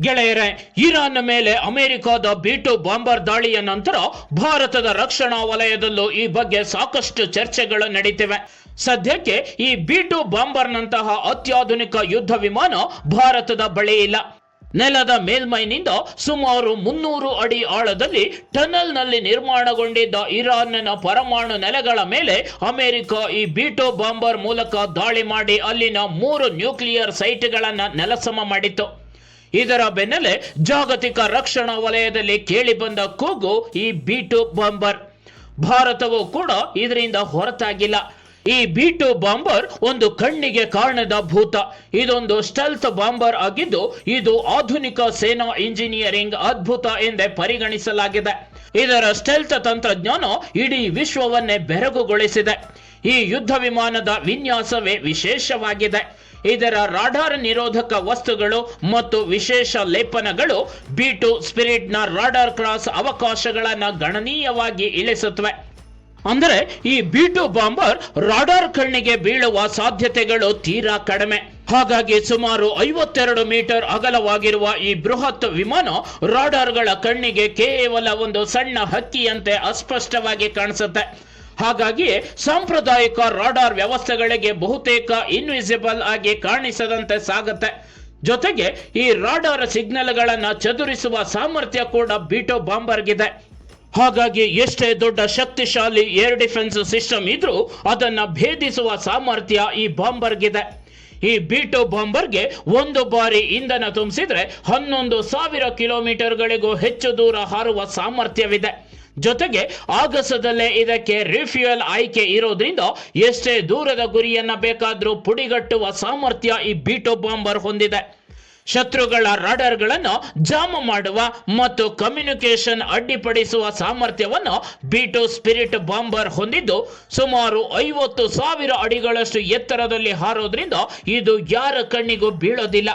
ಗೆಳೆಯರೆ ಇರಾನ್ ಮೇಲೆ ಅಮೆರಿಕದ ಬೀಟು ಬಾಂಬರ್ ದಾಳಿಯ ನಂತರ ಭಾರತದ ರಕ್ಷಣಾ ವಲಯದಲ್ಲೂ ಈ ಬಗ್ಗೆ ಸಾಕಷ್ಟು ಚರ್ಚೆಗಳು ನಡೀತಿವೆ. ಸದ್ಯಕ್ಕೆ ಈ ಬೀಟು ಬಾಂಬರ್ನಂತಹ ಅತ್ಯಾಧುನಿಕ ಯುದ್ಧ ವಿಮಾನ ಭಾರತದ ಬಳಿ ಇಲ್ಲ. ನೆಲದ ಮೇಲ್ಮೈನಿಂದ ಸುಮಾರು ಮುನ್ನೂರು ಅಡಿ ಆಳದಲ್ಲಿ ಟನಲ್ನಲ್ಲಿ ನಿರ್ಮಾಣಗೊಂಡಿದ್ದ ಇರಾನ್ನ ಪರಮಾಣು ನೆಲೆಗಳ ಮೇಲೆ ಅಮೆರಿಕ ಈ ಬಿಟೋ ಬಾಂಬರ್ ಮೂಲಕ ದಾಳಿ ಮಾಡಿ ಅಲ್ಲಿನ ಮೂರು ನ್ಯೂಕ್ಲಿಯರ್ ಸೈಟ್ಗಳನ್ನು ನೆಲಸಮ ಮಾಡಿತ್ತು. ಇದರ ಬೆನ್ನಲ್ಲೇ ಜಾಗತಿಕ ರಕ್ಷಣಾ ವಲಯದಲ್ಲಿ ಕೇಳಿಬಂದ ಕೂಗು ಈ ಬಿಟು ಬಾಂಬರ್. ಭಾರತವು ಕೂಡ ಇದರಿಂದ ಹೊರತಾಗಿಲ್ಲ. ಈ ಬಿಟು ಬಾಂಬರ್ ಒಂದು ಕಣ್ಣಿಗೆ ಕಾಣದ ಭೂತ. ಇದೊಂದು ಸ್ಟೆಲ್ತ್ ಬಾಂಬರ್ ಆಗಿದ್ದು ಇದು ಆಧುನಿಕ ಸೇನಾ ಇಂಜಿನಿಯರಿಂಗ್ ಅದ್ಭುತ ಎಂದೇ ಪರಿಗಣಿಸಲಾಗಿದೆ. ಇದರ ಸ್ಟೆಲ್ತ್ ತಂತ್ರಜ್ಞಾನ ಇಡೀ ವಿಶ್ವವನ್ನೇ ಬೆರಗುಗೊಳಿಸಿದೆ. ಈ ಯುದ್ಧ ವಿಮಾನದ ವಿನ್ಯಾಸವೇ ವಿಶೇಷವಾಗಿದೆ. ಇದರ ರಾಡಾರ್ ನಿರೋಧಕ ವಸ್ತುಗಳು ಮತ್ತು ವಿಶೇಷ ಲೇಪನಗಳು ಬಿಟು ಸ್ಪಿರಿಟ್ನ ರಾಡಾರ್ ಕ್ರಾಸ್ ಅವಕಾಶಗಳನ್ನು ಗಣನೀಯವಾಗಿ ಇಳಿಸುತ್ತವೆ. ಅಂದರೆ ಈ ಬಿಟು ಬಾಂಬರ್ ರಾಡಾರ್ ಕಣ್ಣಿಗೆ ಬೀಳುವ ಸಾಧ್ಯತೆಗಳು ತೀರಾ ಕಡಿಮೆ. ಹಾಗಾಗಿ ಸುಮಾರು ಐವತ್ತೆರಡು ಮೀಟರ್ ಅಗಲವಾಗಿರುವ ಈ ಬೃಹತ್ ವಿಮಾನ ರಾಡಾರ್ಗಳ ಕಣ್ಣಿಗೆ ಕೇವಲ ಒಂದು ಸಣ್ಣ ಹಕ್ಕಿಯಂತೆ ಅಸ್ಪಷ್ಟವಾಗಿ ಕಾಣಿಸುತ್ತೆ. ಹಾಗಾಗಿ ಸಾಂಪ್ರದಾಯಿಕ ರಾಡಾರ್ ವ್ಯವಸ್ಥೆಗಳಿಗೆ ಬಹುತೇಕ ಇನ್ವಿಸಿಬಲ್ ಆಗಿ ಕಾಣಿಸದಂತೆ ಸಾಗುತ್ತೆ. ಜೊತೆಗೆ ಈ ರಾಡಾರ್ ಸಿಗ್ನಲ್ಗಳನ್ನು ಚದುರಿಸುವ ಸಾಮರ್ಥ್ಯ ಕೂಡ ಬೀಟೋ ಬಾಂಬರ್ಗಿದೆ. ಹಾಗಾಗಿ ಎಷ್ಟೇ ದೊಡ್ಡ ಶಕ್ತಿಶಾಲಿ ಏರ್ ಡಿಫೆನ್ಸ್ ಸಿಸ್ಟಮ್ ಇದ್ರೂ ಅದನ್ನ ಭೇದಿಸುವ ಸಾಮರ್ಥ್ಯ ಈ ಬಾಂಬರ್ಗಿದೆ. ಈ ಬೀಟೋ ಬಾಂಬರ್ಗೆ ಒಂದು ಬಾರಿ ಇಂಧನ ತುಂಬಿಸಿದ್ರೆ ಹನ್ನೊಂದು ಸಾವಿರ ಕಿಲೋಮೀಟರ್ಗಳಿಗೂ ಹೆಚ್ಚು ದೂರ ಹಾರುವ ಸಾಮರ್ಥ್ಯವಿದೆ. ಜೊತೆಗೆ ಆಗಸದಲ್ಲೇ ಇದಕ್ಕೆ ರಿಫ್ಯೂಯಲ್ ಆಯ್ಕೆ ಇರೋದ್ರಿಂದ ಎಷ್ಟೇ ದೂರದ ಗುರಿಯನ್ನ ಬೇಕಾದ್ರೂ ಪುಡಿಗಟ್ಟುವ ಸಾಮರ್ಥ್ಯ ಈ ಬೀಟೋ ಬಾಂಬರ್ ಹೊಂದಿದೆ. ಶತ್ರುಗಳ ರಾಡರ್ಗಳನ್ನು ಜಾಮ ಮಾಡುವ ಮತ್ತು ಕಮ್ಯುನಿಕೇಶನ್ ಅಡ್ಡಿಪಡಿಸುವ ಸಾಮರ್ಥ್ಯವನ್ನು ಬೀಟು ಸ್ಪಿರಿಟ್ ಬಾಂಬರ್ ಹೊಂದಿದ್ದು, ಸುಮಾರು ಐವತ್ತು ಸಾವಿರ ಅಡಿಗಳಷ್ಟು ಎತ್ತರದಲ್ಲಿ ಹಾರೋದ್ರಿಂದ ಇದು ಯಾರ ಕಣ್ಣಿಗೂ ಬೀಳೋದಿಲ್ಲ.